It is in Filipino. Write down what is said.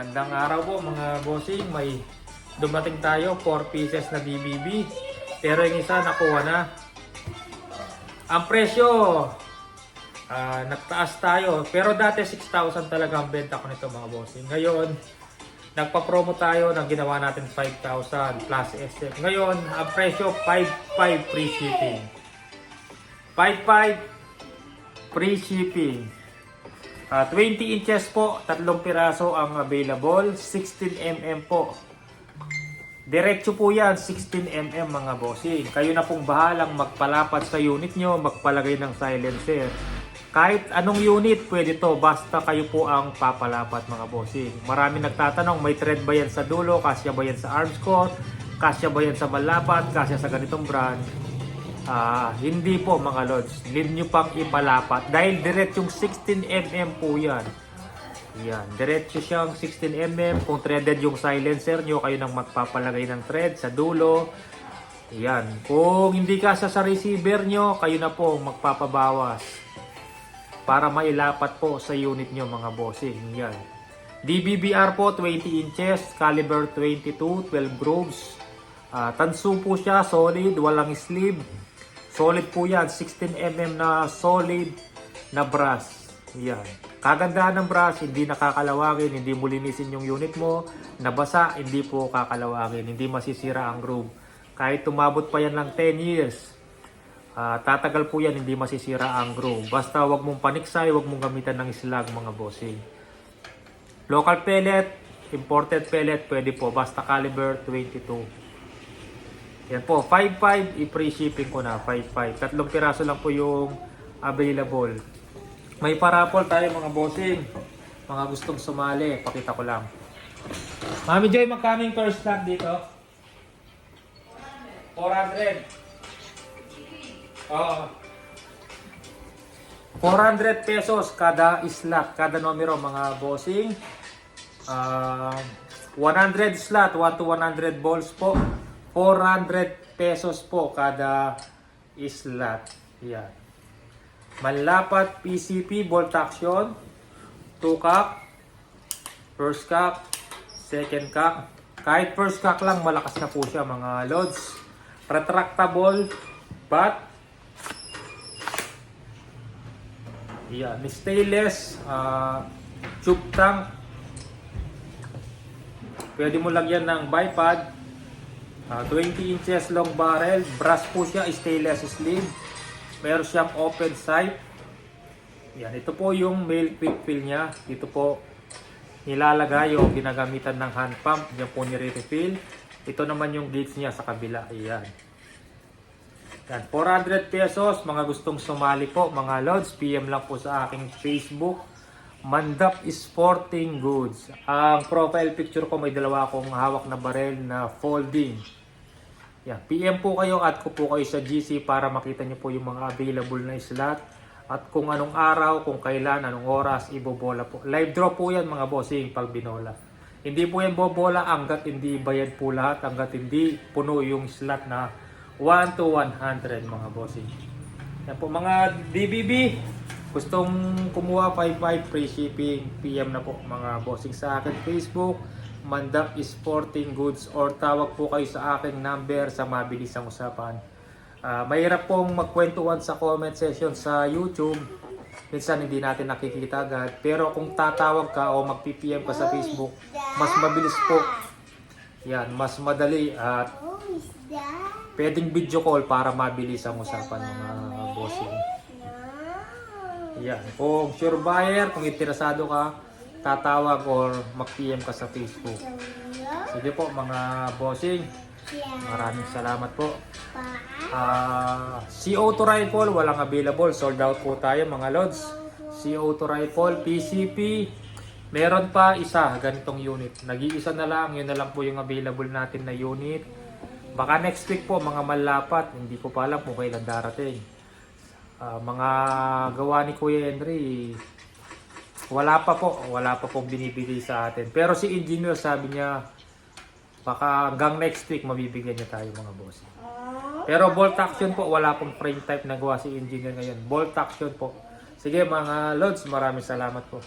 Magandang araw po mga bossing. May dumating tayo, 4 pieces na BBB. Pero yung isa nakuha na. Ang presyo, ah, nagtaas tayo. Pero dati 6,000 talaga ang benta ko nito mga bossing. Ngayon, nagpa-promo tayo ng ginawa natin 5,000 plus SF. Ngayon, ang presyo 5,500 free shipping. 5,500 free shipping. Ah, 20 inches po, tatlong piraso ang available, 16mm po. Diretso po yan, 16mm mga bossing. Kayo na pong bahalang magpalapat sa unit nyo, magpalagay ng silencer. Kahit anong unit, pwede to, basta kayo po ang papalapat mga bossing. Marami nagtatanong, may thread ba yan sa dulo, kasya ba yan sa arms ko, kasya ba yan sa malapat, kasya sa ganitong brand. Ah, hindi po mga lods. Need nyo pang ipalapat. Dahil diretsong 16mm po yan. Yan. Diretso siyang 16mm. Kung threaded yung silencer nyo, kayo nang magpapalagay ng thread sa dulo. Yan. Kung hindi kasya sa receiver nyo, kayo na po magpapabawas. Para mailapat po sa unit nyo mga bossing. Yan. DBBR po 20 inches, caliber 22, 12 grooves. Ah, tansu po siya, solid, walang sleeve. Solid po yan, 16mm na solid na brass. Yan. Kagandahan ng brass, hindi nakakalawagin, hindi mo linisin yung unit mo. Nabasa, hindi po kakalawagin, hindi masisira ang groove. Kahit tumabot pa yan ng 10 years, ah, tatagal po yan, hindi masisira ang groove. Basta wag mong paniksay, wag mong gamitan ng slag mga bossing. Local pellet, imported pellet, pwede po. Basta caliber 22. Yan po, 5.5 i-free shipping ko na, 5.5. Tatlong piraso lang po yung available. May parapol tayo mga bossing. Mga gustong sumali, pakita ko lang. Mami Joy, magkano yung first slot dito? 400. Oo. 400 pesos kada slot, kada numero mga bossing. Ah, 100 slot, 1 to 100 balls po. 400 pesos po kada slot. Yan. Manlapat PCP bolt action. 2 cock. First cock. Second cock. Kahit first cock lang, malakas na po siya mga loads. Retractable bat. Yan. Stainless. ah, tube tank. Pwede mo lagyan ng bipod. Ah, 20 inches long barrel. Brass po siya. Stainless sleeve. Meron siyang open sight. Yan. Ito po yung male quick fill niya. Dito po nilalagay o ginagamitan ng hand pump. Diyan po nire-refill. Ito naman yung gates niya sa kabila. Ayan. Yan. 400 pesos. Mga gustong sumali po. Mga lods. PM lang po sa aking Facebook. Mandap Sporting Goods. Ang profile picture ko may dalawa akong hawak na barel na folding. Yan. PM po kayo at ko po kayo sa GC para makita niyo po yung mga available na slot. At kung anong araw, kung kailan, anong oras, ibobola po. Live draw po yan mga bossing pag binola. Hindi po yan bobola hanggat hindi bayad po lahat, hanggat hindi puno yung slot na 1 to 100 mga bossing. Yan po mga DBB, gustong kumuha 55 free shipping, PM na po mga bossing sa akin Facebook, Mandak Sporting Goods or tawag po kayo sa aking number sa mabilis ang usapan. Ah, mahirap pong magkwentuhan sa comment section sa YouTube. Minsan hindi natin nakikita agad. Pero kung tatawag ka o mag-PPM ka sa Facebook, mas mabilis po. Yan, mas madali at that? pwedeng video call para mabilis ang usapan mga bossing. Yan. Kung sure buyer, kung interesado ka, tatawag or mag-PM ka sa Facebook. Sige po mga bossing, maraming salamat po. Ah, CO2 rifle, walang available. Sold out po tayo mga lods. CO2 rifle, PCP. Meron pa isa, ganitong unit. Nag-iisa na lang, yun na lang po yung available natin na unit. Baka next week po, mga malapat. Hindi ko pa alam kung kailan darating. Ah, mga gawa ni Kuya Henry, wala pa po. Wala pa pong binibigay sa atin. Pero si engineer sabi niya, baka hanggang next week mabibigyan niya tayo mga boss. Pero bolt action po, wala pong frame type na gawa si engineer ngayon. Bolt action po. Sige mga lods, maraming salamat po.